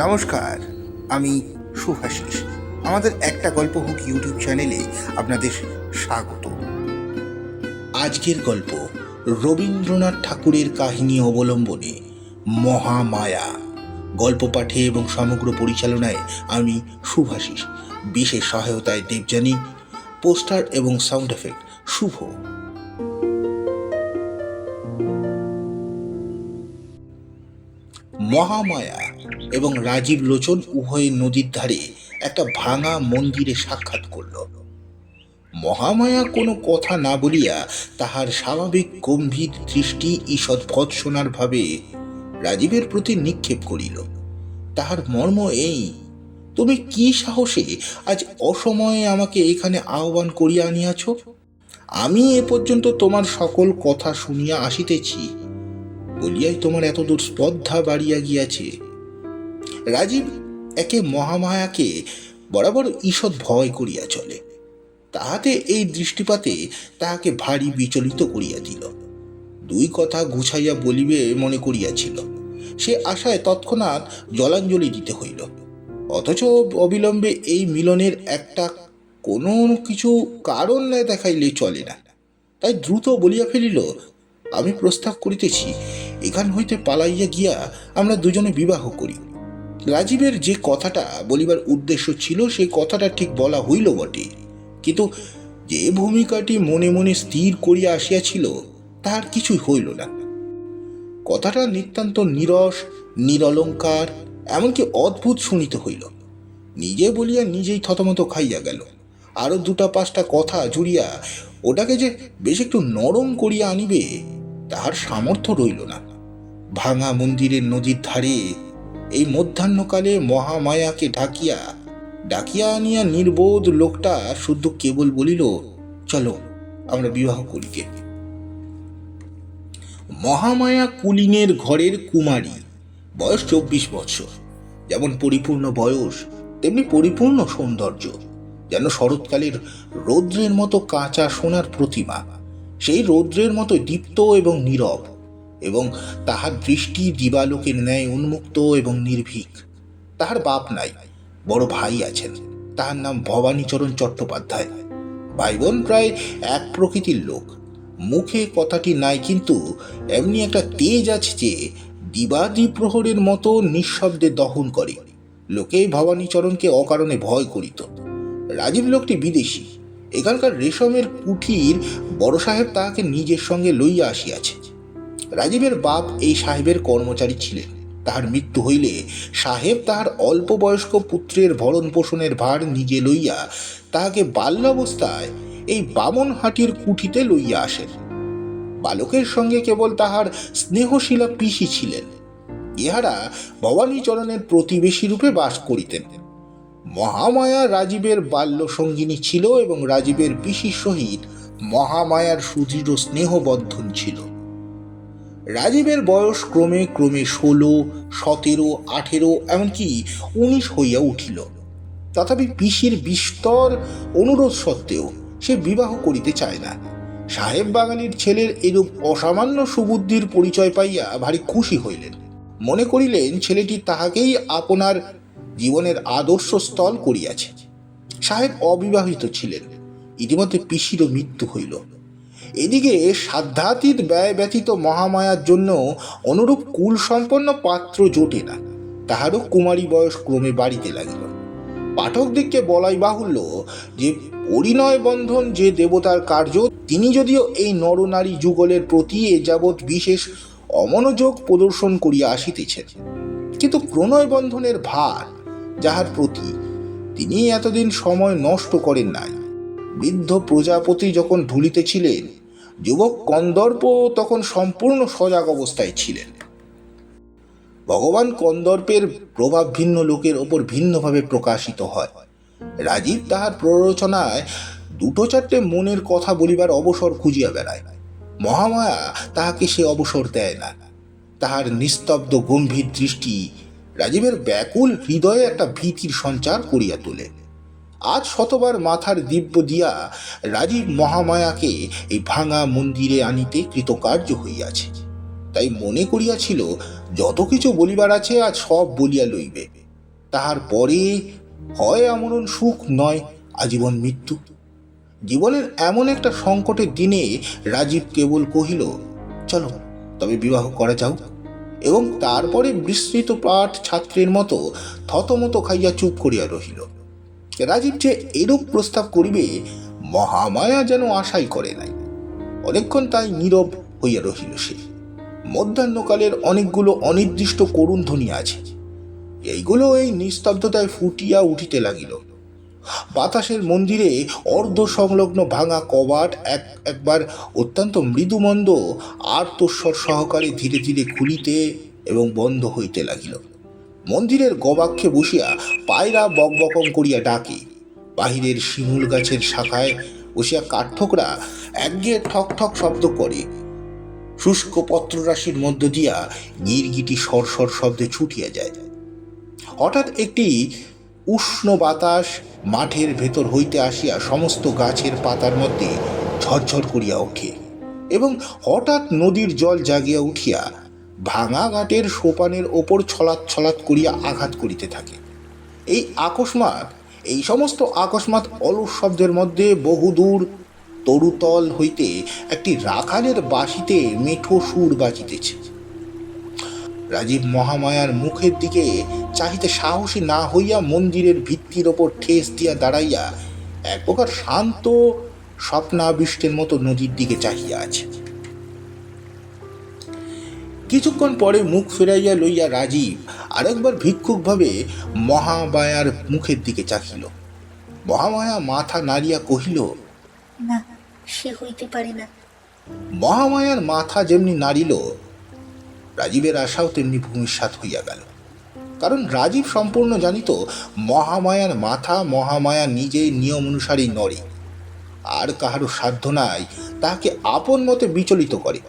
নমস্কার, আমি সুভাষিস আমাদের একটা গল্প হোক ইউটিউব চ্যানেলে আপনাদের স্বাগত। আজকের গল্প রবীন্দ্রনাথ ঠাকুরের কাহিনী অবলম্বনে মহামায়া। গল্প পাঠে এবং সমগ্র পরিচালনায় আমি সুভাষিস। বিশেষ সহায়তায় দেবযানী, পোস্টার এবং সাউন্ড এফেক্ট শুভ। মহামায়া এবং রাজীব লোচন উভয় নদীর ধারে একটা ভাঙা মন্দিরে সাক্ষাৎ করল। মহামায়া কোনো কথা না বলিয়া তাহার স্বাভাবিক গম্ভীর দৃষ্টি ঈষৎ ভৎসনার ভাবে রাজীবের প্রতি নিক্ষেপ করিল। তাহার মর্ম এই, তুমি কি সাহসে আজ অসময়ে আমাকে এখানে আহ্বান করিয়া আনিয়াছ? আমি এ পর্যন্ত তোমার সকল কথা শুনিয়া আসিতেছি। বলিয়াই তোমার এতদূর স্পর্ধা বাড়িয়া গিয়াছে। রাজীব একে মহামায়াকে বরাবর ঈষৎ ভয় করিয়া চলে। তাহাতে এই দৃষ্টিপাতে তাহাকে ভারী বিচলিত করিয়া দিল। দুই কথা গুছাইয়া বলিবে মনে করিয়াছিল। সে আশায় তৎক্ষণাৎ জলাঞ্জলি দিতে হইল। অথচ অবিলম্বে এই মিলনের একটা কোনো কিছু কারণ না দেখাইলে চলে না। তাই দ্রুত বলিয়া ফেলিল, আমি প্রস্তাব করিতেছি, এখান হইতে পালাইয়া গিয়া আমরা দুজনে বিবাহ করি রাজীবের যে কথাটা বলিবার উদ্দেশ্য ছিল, সেই কথাটা ঠিক বলা হইল বটে। কিন্তু যে ভূমিকাটি মনে মনে স্থির করিয়া আসিয়াছিল, তাহার কিছুই হইল না। কথাটা নিতান্ত নিরস, নিরলঙ্কার, এমনকি অদ্ভুত শুনিতে হইল। নিজে বলিয়া নিজেই থতমত খাইয়া গেল। আরও দুটা পাঁচটা কথা জুড়িয়া ওটাকে যে বেশ একটু নরম করিয়া আনিবে, তাহার সামর্থ্য রইল না। ভাঙা মন্দিরের নদীর ধারে এই মধ্যাহ্নকালে মহামায়াকে ঢাকিয়া ডাকিয়া আনিয়া নির্বোধ লোকটা শুদ্ধ কেবল বলিল, চলো, আমরা বিবাহ করিকে মহামায়া কুলিনের ঘরের কুমারী, বয়স চব্বিশ বছর। যেমন পরিপূর্ণ বয়স, তেমনি পরিপূর্ণ সৌন্দর্য। যেন শরৎকালের রৌদ্রের মতো কাঁচা সোনার প্রতিমা, সেই রৌদ্রের মতো দীপ্ত এবং নীরব। এবং তাহার দৃষ্টি দিবালোকের ন্যায় উন্মুক্ত এবং নির্ভীক। তাহার বাপ নাই, বড় ভাই আছেন। তাহার নাম ভবানীচরণ চট্টোপাধ্যায়। ভাই বোন প্রায় এক প্রকৃতির লোক। মুখে কথাটি নাই, কিন্তু এমনি একটা তেজ আছে যে দিবাদি প্রহরের মতো নিঃশব্দে দহন করে। লোকে ভবানীচরণকে অকারণে ভয় করিত। রাজীব লোকটি বিদেশি। এখানকার রেশমের কুঠির বড় সাহেব তাহাকে নিজের সঙ্গে লইয়া আসিয়াছে। রাজীবের বাপ এই সাহেবের কর্মচারী ছিলেন। তাহার মৃত্যু হইলে সাহেব তাহার অল্প বয়স্ক পুত্রের ভরণ পোষণের ভার নিজে লইয়া তাহাকে বাল্যাবস্থায় এই বামনহাটির কুঠিতে লইয়া আসেন। বালকের সঙ্গে কেবল তাহার স্নেহশীলা পিসি ছিলেন। ইহারা ভবানীচরণের প্রতিবেশী রূপে বাস করিতেন। মহামায়া রাজীবের বাল্য সঙ্গিনী ছিল এবং রাজীবের পিসির সহিত মহামায়ার সুদৃঢ় স্নেহবদ্ধন ছিল। রাজীবের বয়স ক্রমে ক্রমে ষোলো, সতেরো, আঠেরো, এমনকি উনিশ হইয়া উঠিল। তথাপি পিসির বিস্তর অনুরোধ সত্ত্বেও সে বিবাহ করিতে চায় না। সাহেব বাগানের ছেলের এরূপ অসামান্য সুবুদ্ধির পরিচয় পাইয়া ভারী খুশি হইলেন। মনে করিলেন ছেলেটি তাহাকেই আপনার জীবনের আদর্শ স্থল করিয়াছে। সাহেব অবিবাহিত ছিলেন। ইতিমধ্যে পিসিরও মৃত্যু হইল। এদিকে সাধ্যাতীত ব্যয় ব্যতীত মহামায়ার জন্য অনুরূপ কুল সম্পন্ন পাত্র জোটে না। তাহারও কুমারী বয়স ক্রমে বাড়িতে লাগিল। পাঠকদিগকে বলাই বাহুল্য যে, পরিণয় বন্ধন যে দেবতার কার্য, তিনি যদিও এই নরনারী যুগলের প্রতি এ যাবৎ বিশেষ অমনোযোগ প্রদর্শন করিয়া আসিতেছেন। কিন্তু প্রণয় বন্ধনের ভার যাহার প্রতি তিনি এতদিন সময় নষ্ট করেন নাই। বৃদ্ধ প্রজাপতি যখন ঢুলিতেছিলেন যুবক কন্দর্প তখন সম্পূর্ণ সজাগ অবস্থায় ছিলেন। ভগবান কন্দর্পের প্রভাব ভিন্ন লোকের ওপর ভিন্নভাবে প্রকাশিত হয়। রাজীব তাহার প্ররোচনায় দুটো চারটে মনের কথা বলিবার অবসর খুঁজিয়া বেড়ায়। মহামায়া তাহাকে সে অবসর দেয় না। তাহার নিস্তব্ধ গম্ভীর দৃষ্টি রাজীবের ব্যাকুল হৃদয়ে একটা ভীতির সঞ্চার করিয়া তোলে। আজ শতবার মাথার দিব্য দিয়া রাজীব মহামায়াকে এই ভাঙা মন্দিরে আনিতে কৃতকার্য হইয়াছে। তাই মনে করিয়াছিল, যত কিছু বলিবার আছে আজ সব বলিয়া লইবে। তাহার পরে হয় আমরণ সুখ, নয় আজীবন মৃত্যু। জীবনের এমন একটা সংকটের দিনে রাজীব কেবল কহিল, চলো, তবে বিবাহ করা যাও। এবং তারপরে বিস্মৃত পাঠ ছাত্রের মতো থতমত খাইয়া চুপ করিয়া রহিল। রাজীব যে এরূপ প্রস্তাব করিবে, মহামায়া যেন আশাই করে নাই। অনেকক্ষণ তাই নীরব হইয়া রহিল সে। মধ্যাহ্নকালের অনেকগুলো অনির্দিষ্ট করুণ ধ্বনি আছে। এইগুলো এই নিস্তব্ধতায় ফুটিয়া উঠিতে লাগিল। বাতাসের মন্দিরে অর্ধ সংলগ্ন ভাঙা কবাট এক একবার অত্যন্ত মৃদুমন্দ আর্তস্বর সহকারে ধীরে ধীরে খুলিতে এবং বন্ধ হইতে লাগিল। মন্দিরের গবাক্ষে বসিয়া পায়রা বকবকং করিয়া ডাকে। বাহিরের শিমুল গাছের শাখায় বসিয়া কাঠঠোকরা একঘেয়ে ঠক ঠক শব্দ করে। শুষ্ক পত্ররাশির মধ্য দিয়া গিরগিটি সরসর শব্দে ছুটিয়া যায়। হঠাৎ একটি উষ্ণ বাতাস মাঠের ভেতর হইতে আসিয়া সমস্ত গাছের পাতার মধ্যে ঝরঝর করিয়া ওঠে এবং হঠাৎ নদীর জল জাগিয়া উঠিয়া ভাঙা ঘাটের সোপানের ওপর ছলাৎ ছলাৎ করিয়া আঘাত করিতে থাকে। এই আকস্মাত এই সমস্ত আকস্মাত অলস শব্দের মধ্যে বহুদূর তরুতল হইতে একটি রাখালের বাঁশিতে মেঠো সুর বাজিতেছে। রাজীব মহামায়ার মুখের দিকে চাহিতে সাহসী না হইয়া মন্দিরের ভিত্তির ওপর ঠেস দিয়া দাঁড়াইয়া এক প্রকার শান্ত স্বপ্নাবিষ্টের মতো নদীর দিকে চাহিয়া আছে। কিছুক্ষণ পরে মুখ ফেরাইয়া লইয়া রাজীব আরেকবার ভিক্ষুকভাবে মহামায়ার মুখের দিকে চাহিল। মহামায়া মাথা নাড়িয়া কহিল না সে হইতে পারে না। মহামায়ার মাথা যেমনি নাড়িল রাজীবের আশাও তেমনি ভূমিসাৎ হইয়া গেল। কারণ রাজীব সম্পূর্ণ জানিত মহামায়ার মাথা মহামায়া নিজেই নিয়ম অনুসারেই নড়ে। আর কাহারও সাধ্য নাই তাহাকে আপন মতে বিচলিত করে।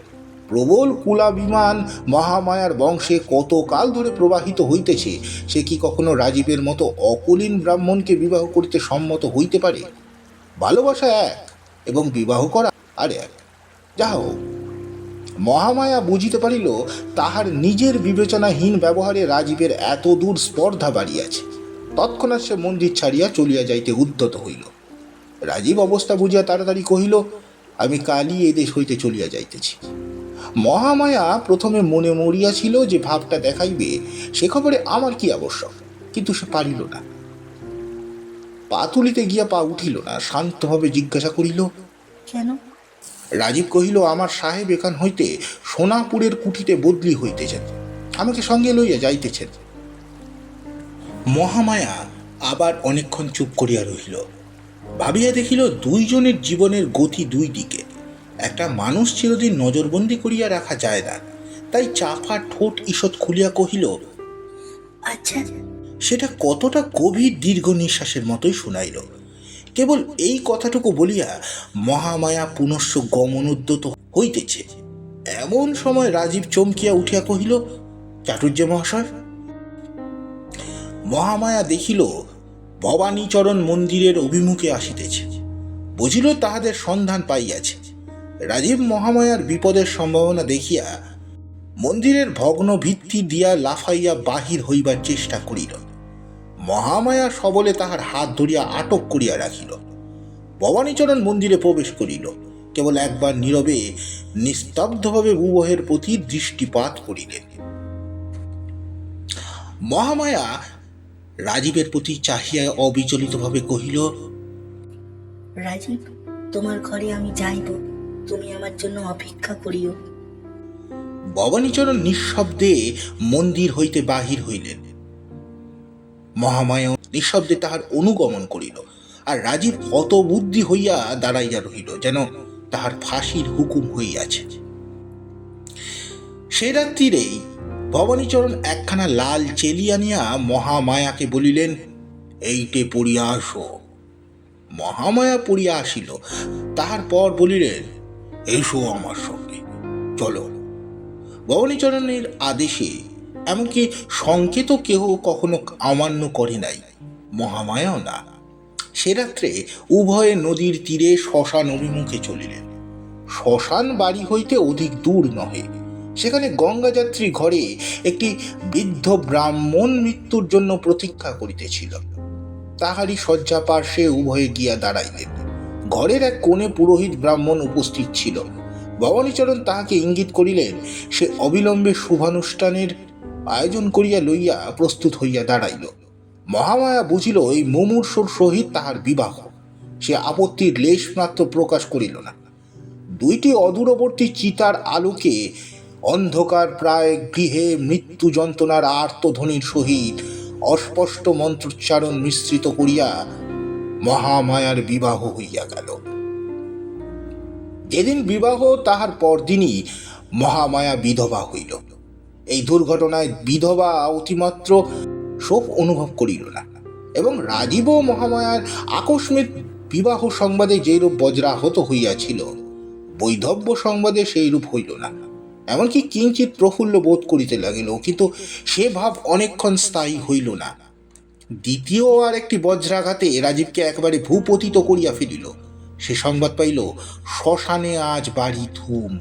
প্রবল কুলাভিমান মহামায়ার বংশে কত কাল ধরে প্রবাহিত হইতেছে, সে কি কখনো রাজীবের মতো অকুলীন ব্রাহ্মণকে বিবাহ করিতে সম্মত হইতে পারে? ভালোবাসা এক এবং বিবাহ করা আর এক। যা হোক, মহামায়া বুঝিতে পারিল তাহার নিজের বিবেচনাহীন ব্যবহারে রাজীবের এত দূর স্পর্ধা বাড়িয়াছে। তৎক্ষণাৎ সে মন্দির ছাড়িয়া চলিয়া যাইতে উদ্যত হইল। রাজীব অবস্থা বুঝিয়া তাড়াতাড়ি কহিল, আমি কালই এই দেশ হইতে চলিয়া যাইতেছি। মহামায়া প্রথমে মনে মরিয়াছিল যে ভাবটা দেখাইবে সে খবরে আমার কি আবশ্যক? কিন্তু সে পারিল না। পা তুলিতে গিয়া পা উঠিল না শান্তভাবে জিজ্ঞাসা করিল কেন? রাজীব কহিল আমার সাহেব এখান হইতে সোনাপুরের কুঠিতে বদলি হইতেছেন। আমাকে সঙ্গে লইয়া যাইতেছেন। মহামায়া আবার অনেকক্ষণ চুপ করিয়া রহিল। ভাবিয়া দেখিল দুইজনের জীবনের গতি দুই দিকে। একটা মানুষ চিরদিন নজরবন্দি করিয়া রাখা যায় না। তাই চাপা ঠোঁট ঈষৎ খুলিয়া কহিল আচ্ছা। সেটা কতটা গভীর দীর্ঘ নিঃশ্বাসের মতোই শোনাইল। কেবল এই কথাটুকু বলিয়া মহামায়া পুনশ্চ গমনোদ্যত হইতেছে। এমন সময় রাজীব চমকিয়া উঠিয়া কহিল চাটুর্য মহাশয়? মহামায়া দেখিল ভবানীচরণ মন্দিরের অভিমুখে আসিতেছে। বুঝিল তাহাদের সন্ধান পাইয়াছে। রাজীব মহামায়ার বিপদের সম্ভাবনা দেখিয়া মন্দিরের ভগ্ন ভিত্তি দিয়া লাফাইয়া বাহির হইবার চেষ্টা করিল। মহামায়া সবলে তাহার হাত ধরিয়া আটক করিয়া রাখিল। ভবানীচরণ মন্দিরে প্রবেশ করিল। কেবল একবার নীরবে নিস্তব্ধভাবে উভয়ের প্রতি দৃষ্টিপাত করিলেন। মহামায়া রাজীবের প্রতি চাহিয়া অবিচলিতভাবে কহিল, রাজীব, তোমার ঘরে আমি যাইব। তুমি আমার জন্য অপেক্ষা করিও। ভবানীচরণ নিঃশব্দে মন্দির হইতে বাহির হইলেন। মহামায়া নিঃশব্দে তাহার অনুগমন করিল, আর রাজীব হতবুদ্ধি হইয়া দাঁড়াইয়া রহিল, যেন তাহার ফাঁসির হুকুম হইয়াছে। সে রাত্রিরেই ভবানীচরণ একখানা লাল চেলিয়া নিয়া মহামায়াকে বলিলেন, এইটে পড়িয়া আসো। মহামায়া পড়িয়া আসিল, তাহার পর বলিলেন এসো আমার সঙ্গে। চলো। ভবানীচরণের আদেশে এমনকি সংকেত কেহ কখনো অমান্য করে নাই। মহামায়াও না। সে রাত্রে উভয়ে নদীর তীরে শ্মশান অভিমুখে চলিলেন। শ্মশান বাড়ি হইতে অধিক দূর নহে। সেখানে গঙ্গাযাত্রী ঘরে একটি বৃদ্ধ ব্রাহ্মণ মৃত্যুর জন্য প্রতীক্ষা করিতেছিল। তাহারই শয্যা পার্শ্বে উভয়ে গিয়া দাঁড়াইলেন। ঘরের এক কোণে পুরোহিত ব্রাহ্মণ উপস্থিত ছিল। ভবানীচরণ তাহাকে ইঙ্গিত করিলেন, সে অবিলম্বে শুভানুষ্ঠানের আয়োজন করিয়া লইয়া প্রস্তুত হইয়া দাঁড়াইল। মহামায়া বুঝিল, এই মুমূর্ষর সহিত তাহার বিবাহ। সে আপত্তির লেশ মাত্র প্রকাশ করিল না। দুইটি অদূরবর্তী চিতার আলোকে অন্ধকার প্রায় গৃহে মৃত্যু যন্ত্রণার আর্তধ্বনির সহিত অস্পষ্ট মন্ত্রোচ্চারণ মিশ্রিত করিয়া মহামায়ার বিবাহ হইয়া গেল। যেদিন বিবাহ, তাহার পরদিনই মহামায়া বিধবা হইল। এই দুর্ঘটনায় বিধবা অতিমাত্র শোক অনুভব করিল না এবং রাজীব মহামায়ার আকস্মিক বিবাহ সংবাদে যেরূপ বজ্রাহত হইয়াছিল, বৈধব্য সংবাদে সেইরূপ হইল না। এমনকি কিঞ্চিত প্রফুল্ল বোধ করিতে লাগিল, কিন্তু সে ভাব অনেকক্ষণ স্থায়ী হইল না। দ্বিতীয় আর একটি বজ্রাঘাতে রাজীবকে একবারে ভূপতিত করিয়া ফেলিল। সে সংবাদ পাইল, শ্মশানে আজ বাড়ি ধুম।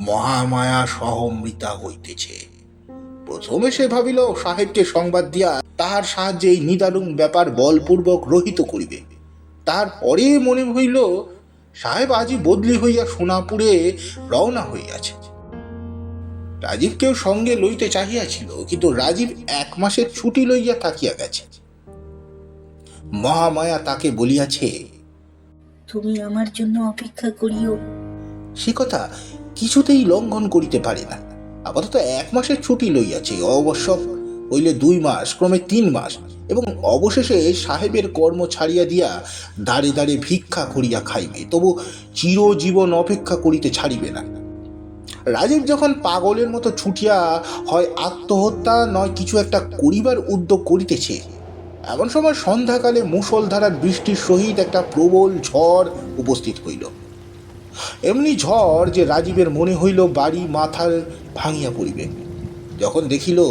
মহামায়া সহমৃতা হইতেছে। প্রথমে সে ভাবিল, সাহেবকে সংবাদ দিয়া তাহার সাহায্যে এই নিদারুণ ব্যাপার বলপূর্বক রহিত করিবে। তার পরে মনে হইল, সাহেব আজই বদলি হইয়া সোনাপুরে রওনা হইয়াছে। রাজীবকেও সঙ্গে লইতে চাহিয়াছিল কিন্তু রাজীব এক মাসের ছুটি লইয়া থাকিয়া গেছে। মহামায়া তাকে বলিয়াছে তুমি আমার জন্য অপেক্ষা করিও। সে কথা কিছুতেই লঙ্ঘন করিতে পারে না। আপাতত এক মাসের ছুটি লইয়াছে অবশ্য হইলে দুই মাস ক্রমে তিন মাস এবং অবশেষে সাহেবের কর্ম ছাড়িয়া দিয়া দাঁড়ে দাঁড়ে ভিক্ষা করিয়া খাইবে। তবু চিরজীবন অপেক্ষা করিতে ছাড়িবে না। রাজীব যখন পাগলের মতো ছুটিয়া হয় আত্মহত্যা নয়, কিছু একটা করিবার উদ্যোগ করিতেছে। এমন সময় সন্ধ্যাকালে মুষলধারার বৃষ্টির সহিত একটা প্রবল ঝড় উপস্থিত হইল। এমনি ঝড় যে রাজীবের মনে হইল বাড়ি মাথার ভাঙিয়া পড়িবে। যখন দেখিল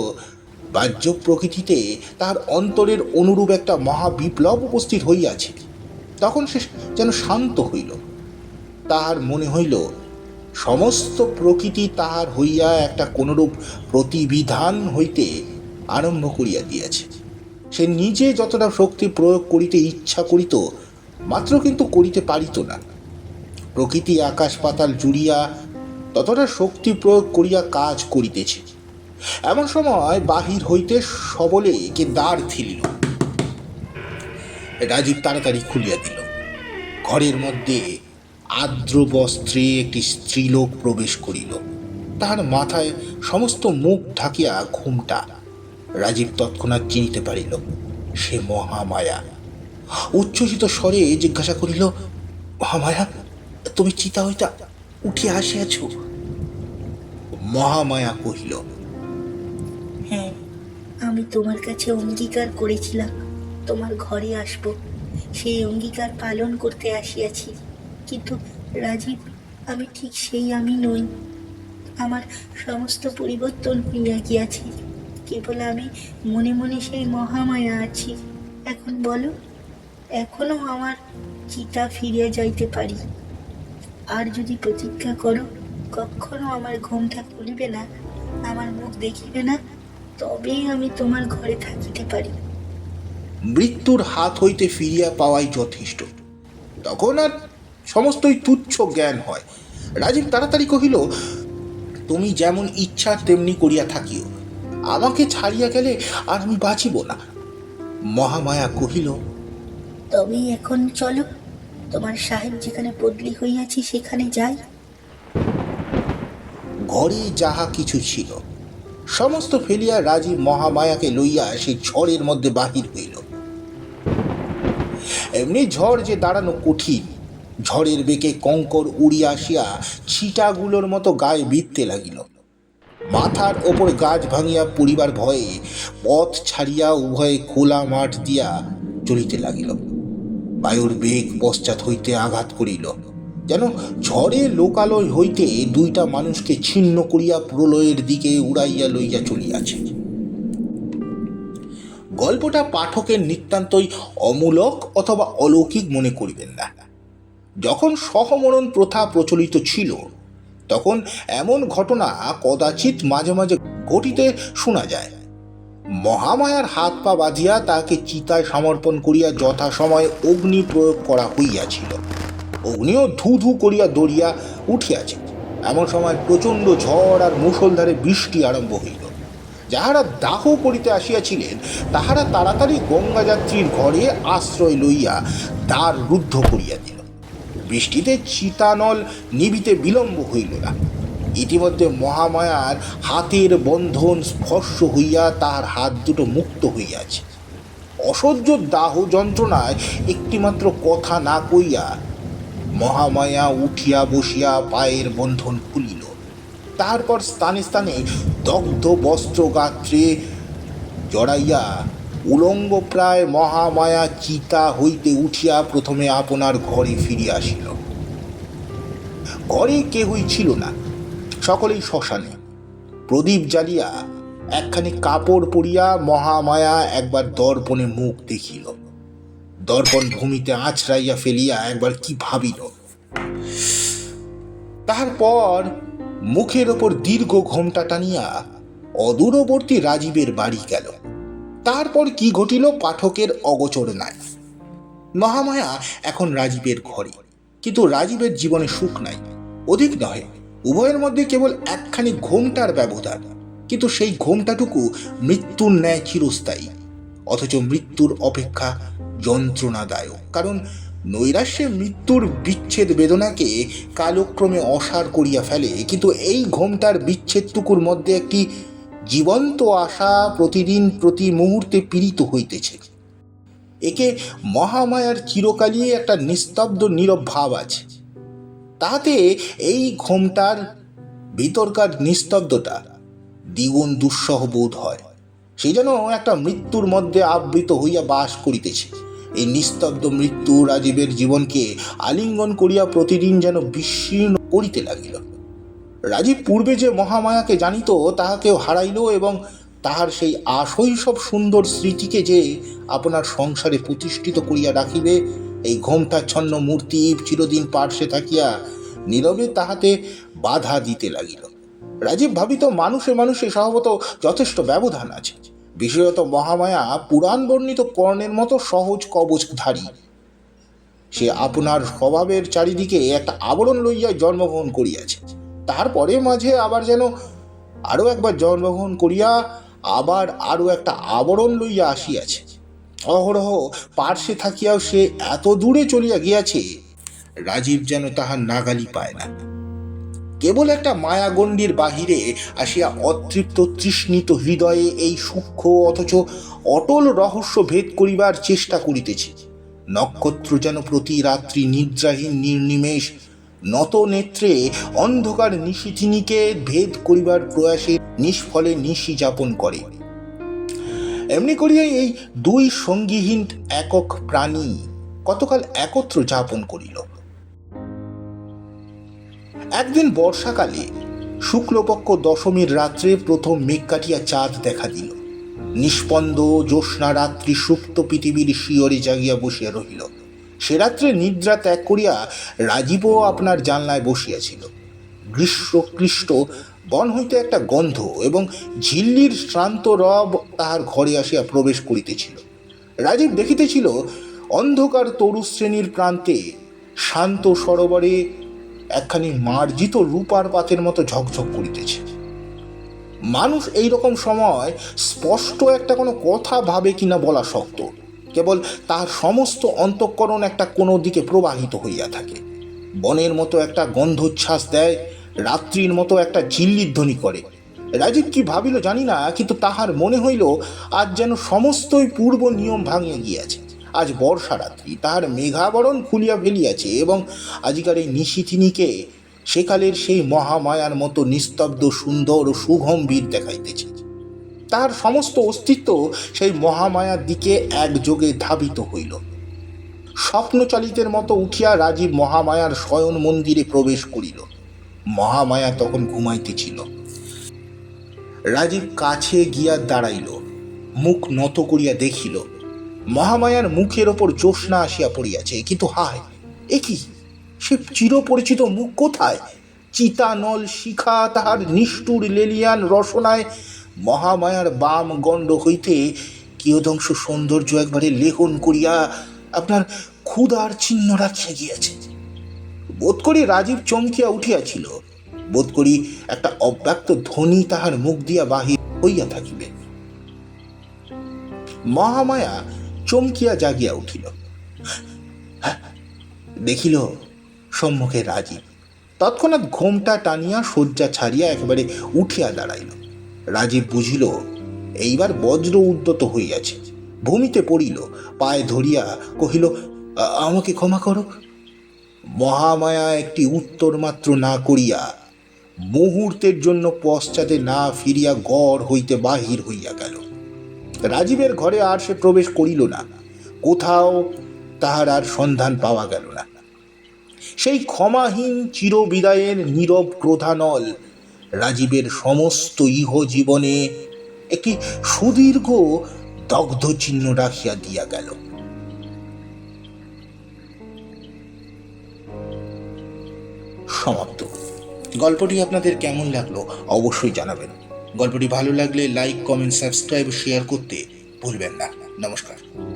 বাহ্য প্রকৃতিতে তার অন্তরের অনুরূপ একটা মহা বিপ্লব উপস্থিত হইয়াছে, তখন সে যেন শান্ত হইল। তাহার মনে হইল সমস্ত প্রকৃতি তাহার হইয়া একটা কোনরূপ প্রতিবিধান হইতে আরম্ভ করিয়া দিয়াছে। সে নিজে যতটা শক্তি প্রয়োগ করিতে ইচ্ছা করিত, মাত্র কিন্তু করিতে পারিত না। প্রকৃতি আকাশ পাতাল জুড়িয়া ততটা শক্তি প্রয়োগ করিয়া কাজ করিতেছে। এমন সময় বাহির হইতে সবলে কে দ্বার থিলিল রাজীব তাড়াতাড়ি খুলিয়া দিল। ঘরের মধ্যে আর্দ্র বস্ত্রে একটি স্ত্রীলোক প্রবেশ করিল। তাহার মাথায় সমস্ত মুখ ঢাকিয়া ঘুমটা রাজীব তৎক্ষণাৎ চিনিতে পারিল, সে মহামায়া। উচ্ছ্বসিত স্বরে জিজ্ঞাসা করিল, মহামায়া, তুমি চিতা হইতা উঠিয়া আসিয়াছ? মহামায়া কহিল হ্যাঁ আমি তোমার কাছে অঙ্গীকার করেছিলাম, তোমার ঘরে আসব। সেই অঙ্গীকার পালন করতে আসিয়াছি। কিন্তু রাজীব, আমি ঠিক সেই আমি নই। আমার সমস্ত পরিবর্তন হইয়া গিয়াছে। কেবল আমি মনে মনে সেই মহামায়া আছি। এখন বলো, এখনও আমার চিতা ফিরিয়া যাইতে পারি। আর যদি প্রতীক্ষা করো কখনো আমার ঘুমটা খুলিবে না, আমার মুখ দেখিবে না, তবেই আমি তোমার ঘরে থাকিতে পারি। মৃত্যুর হাত হইতে ফিরিয়া পাওয়াই যথেষ্ট। তখন আর সমস্তই তুচ্ছ জ্ঞান হয়। রাজীব তাড়াতাড়ি কহিল তুমি যেমন ইচ্ছা তেমনি করিয়া থাকিও। আমাকে ছাড়িয়া গেলে আর আমি বাঁচিব না। মহামায়া কহিল তবে এখন চলো তোমার সাহেব যেখানে বদলি হইয়াছি সেখানে যাই। ঘরে যাহা কিছু ছিল সমস্ত ফেলিয়া রাজীব মহামায়াকে লইয়া সেই ঝড়ের মধ্যে বাহির হইল। এমনি ঝড় যে দাঁড়ানো কঠিন ঝড়ের বেগে কঙ্কর উড়িয়া আসিয়া ছিটাগুলোর মতো গায়ে বিঁধতে লাগিল। মাথার ওপর গাছ ভাঙিয়া পরিবার ভয়ে পথ ছাড়িয়া উভয়ে খোলা মাঠ দিয়া চলিতে লাগিল। বায়ুর বেগ পশ্চাৎ হইতে আঘাত করিল। যেন ঝড়ে লোকালয় হইতে দুইটা মানুষকে ছিন্ন করিয়া প্রলয়ের দিকে উড়াইয়া লইয়া চলিয়াছে। গল্পটা পাঠকের নিতান্তই অমূলক অথবা অলৌকিক মনে করিবেন না। যখন সহমরণ প্রথা প্রচলিত ছিল, তখন এমন ঘটনা কদাচিৎ মাঝে মাঝে ঘটিতে শোনা যায়। মহামায়ার হাত পা বাঁধিয়া তাকে চিতায় সমর্পণ করিয়া যথাসময়ে অগ্নি প্রয়োগ করা হইয়াছিল। অগ্নিও ধু ধু করিয়া দড়িয়া উঠিয়াছে। এমন সময় প্রচণ্ড ঝড় আর মুষলধারে বৃষ্টি আরম্ভ হইল। যাহারা দাহ করিতে আসিয়াছিলেন, তাহারা তাড়াতাড়ি গঙ্গাযাত্রীর ঘরে আশ্রয় লইয়া দ্বার রুদ্ধ করিয়া দিল। বৃষ্টিতে চিতানল নিবিতে বিলম্ব হইল না। ইতিমধ্যে মহামায়ার হাতের বন্ধন স্পর্শ হইয়া তাহার হাত দুটো মুক্ত হইয়াছে। অসহ্য দাহ যন্ত্রণায় একটিমাত্র কথা না কইয়া মহামায়া উঠিয়া বসিয়া পায়ের বন্ধন খুলিল। তারপর স্থানে স্থানে দগ্ধ বস্ত্র গাত্রে জড়াইয়া উলঙ্গ প্রায় মহামায়া চিতা হইতে উঠিয়া প্রথমে আপনার ঘরে ফিরিয়া আসিল। ঘরে কেহই ছিল না, সকলেই শ্মশানে। প্রদীপ জ্বালিয়া একখানি কাপড় পরিয়া মহামায়া একবার দর্পণে মুখ দেখিল। দর্পণ ভূমিতে আছড়াইয়া ফেলিয়া একবার কি ভাবিল? তারপর মুখের ওপর দীর্ঘ ঘোমটা টানিয়া অদূরবর্তী রাজীবের বাড়ি গেল। তারপর কি ঘটিল পাঠকের অগোচর নাই। মহামায়া এখন রাজীবের ঘরে, কিন্তু রাজীবের জীবনে সুখ নাই। অধিক নয় উভয়ের মধ্যে কেবল একখানি ঘোমটার ব্যবধান, কিন্তু সেই ঘোমটাটুকু মৃত্যুর ন্যায় চিরস্থায়ী। অথচ মৃত্যুর অপেক্ষা যন্ত্রণাদায়ক, কারণ নৈরাশ্যে মৃত্যুর বিচ্ছেদ বেদনাকে কালক্রমে অসার করিয়া ফেলে, কিন্তু এই ঘোমটার বিচ্ছেদটুকুর মধ্যে একটি জীবন্ত আশা প্রতিদিন প্রতি মুহূর্তে পীড়িত হইতেছে। একে মহামায়ার চিরকালই একটা নিস্তব্ধ নীরব ভাব আছে। তাহাতে এই ঘোমটার ভিতরকার নিস্তব্ধতা দ্বিগুণ দুঃসহ বোধ হয়। সে যেন একটা মৃত্যুর মধ্যে আবৃত হইয়া বাস করিতেছে। এই নিস্তব্ধ মৃত্যু রাজীবের জীবনকে আলিঙ্গন করিয়া প্রতিদিন যেন বিস্তীর্ণ করিতে লাগিল। রাজীব পূর্বে যে মহামায়াকে জানিত, তাহাকেও হারাইল এবং তাহার সেই আশৈশব সুন্দর স্মৃতিকে যে আপনার সংসারে প্রতিষ্ঠিত করিয়া রাখিবে, এই ঘোমটাচ্ছন্ন মূর্তি চিরদিন পার্শ্বে থাকিয়া নীরবে তাহাতে বাধা দিতে লাগিল। রাজীব ভাবিত মানুষে মানুষে স্বভাবত যথেষ্ট ব্যবধান আছে। বিশেষত মহামায়া পুরাণ বর্ণিত কর্ণের মতো সহজ কবচধারী। সে আপনার স্বভাবের চারিদিকে একটা আবরণ লইয়া জন্মগ্রহণ করিয়াছে। তারপরে মাঝে আবার যেন আরও একবার জন্মগ্রহণ করিয়া আবার আরও একটা আবরণ লইয়া আসিয়াছে। অহরহ পার্শ্বে থাকিয়াও সে এত দূরে চলিয়া গিয়াছে, রাজীব যেন তাহার নাগালি পায় না। কেবল একটা মায়াগণ্ডির বাহিরে আসিয়া অতৃপ্ত তৃষ্ণিত হৃদয়ে এই সূক্ষ্ম অথচ অটল রহস্য ভেদ করিবার চেষ্টা করিতেছে। নক্ষত্র যেন প্রতি রাত্রি নিদ্রাহীন নির্নিমেষ নত নেত্রে অন্ধকার নিশিথিনীকে ভেদ করিবার প্রয়াসে নিষ্ফলে নিশি যাপন করে। এমনি করিয়াই এই দুই সঙ্গীহীন একক প্রাণী কতকাল একত্র যাপন করিল। একদিন বর্ষাকালে শুক্লপক্ষ দশমীর রাত্রে প্রথম মেঘ কাটিয়া চাঁদ দেখা দিল। নিষ্পন্দ জ্যোৎস্না রাত্রি সুপ্ত পৃথিবীর শিয়রে জাগিয়া বসিয়া রহিল। সে রাত্রে নিদ্রা ত্যাগ করিয়া রাজীবও আপনার জানলায় বসিয়াছিল। গ্রীষ্মকৃষ্ট বন হইতে একটা গন্ধ এবং ঝিল্লির শ্রান্ত রব তাহার ঘরে আসিয়া প্রবেশ করিতেছিল। রাজীব দেখিতেছিল, অন্ধকার তরু শ্রেণির প্রান্তে শান্ত সরোবরে একখানি মার্জিত রূপার পাতের মতো ঝকঝক করিতেছে। মানুষ এই রকম সময় স্পষ্ট একটা কোনো কথা ভাবে কিনা বলা শক্ত। কেবল তাহার সমস্ত অন্তঃকরণ একটা কোনো দিকে প্রবাহিত হইয়া থাকে। বনের মতো একটা গন্ধোচ্ছ্বাস দেয়, রাত্রির মতো একটা ঝিল্লির ধ্বনি করে। রাজীব কি ভাবিল জানি না, কিন্তু তাহার মনে হইল আজ যেন সমস্তই পূর্ব নিয়ম ভাঙিয়া গিয়াছে। আজ বর্ষা রাত্রি, তাহার মেঘাবরণ খুলিয়া ফেলিয়াছে এবং আজিকার এই নিশিথিনীকে সেকালের সেই মহামায়ার মতো নিস্তব্ধ, সুন্দর ও সুগম্ভীর দেখাইতেছে। তার সমস্ত অস্তিত্ব সেই মহামায়ার দিকে একযোগে ধাবিত হইল। স্বপ্নচালিতের মতো উঠিয়া রাজীব মহামায়ার শয়ন মন্দিরে প্রবেশ করিল। মহামায়া তখন ঘুমাইতেছিল রাজীব কাছে গিয়া দাঁড়াইল, মুখ নত করিয়া দেখিল, মহামায়ার মুখের ওপর জ্যোৎস্না আসিয়া পড়িয়াছে, কিন্তু হায়, এ কি? সে চিরপরিচিত মুখ কোথায়? চিতানল শিখা তাহার নিষ্ঠুর লেলিয়ান রসনায় মহামায়ার বাম গণ্ড হইতে কিয়দংশ সৌন্দর্য একবারে লেহন করিয়া আপনার ক্ষুধার চিহ্ন রাখিয়া গিয়াছে। বোধ করি রাজীব চমকিয়া উঠিয়াছিল। বোধ করি একটা অব্যক্ত ধ্বনি তাহার মুখ দিয়া বাহির হইয়া থাকিবে। মহামায়া চমকিয়া জাগিয়া উঠিল। দেখিল সম্মুখে রাজীব। তৎক্ষণাৎ ঘোমটা টানিয়া শয্যা ছাড়িয়া একেবারে উঠিয়া দাঁড়াইল। রাজীব বুঝিল, এইবার বজ্র উদ্যত হইয়াছে। ভূমিতে পড়িল, পায়ে ধরিয়া কহিল, "আ- আমাকে ক্ষমা করো। মহামায়া একটি উত্তর মাত্র না করিয়া মুহূর্তের জন্য পশ্চাতে না ফিরিয়া গড় হইতে বাহির হইয়া গেল। রাজীবের ঘরে আর সে প্রবেশ করিল না। কোথাও তাহার আর সন্ধান পাওয়া গেল না। সেই ক্ষমাহীন চিরবিদায়ের নীরব ক্রোধানল রাজীবের সমস্ত ইহ জীবনে একটি সুদীর্ঘ দগ্ধ চিহ্ন রাখিয়া দিয়া গেল। সমাপ্ত। গল্পটি আপনাদের কেমন লাগল অবশ্যই জানাবেন। গল্পটি ভালো লাগলে লাইক, কমেন্ট, সাবস্ক্রাইব, শেয়ার করতে ভুলবেন না। নমস্কার।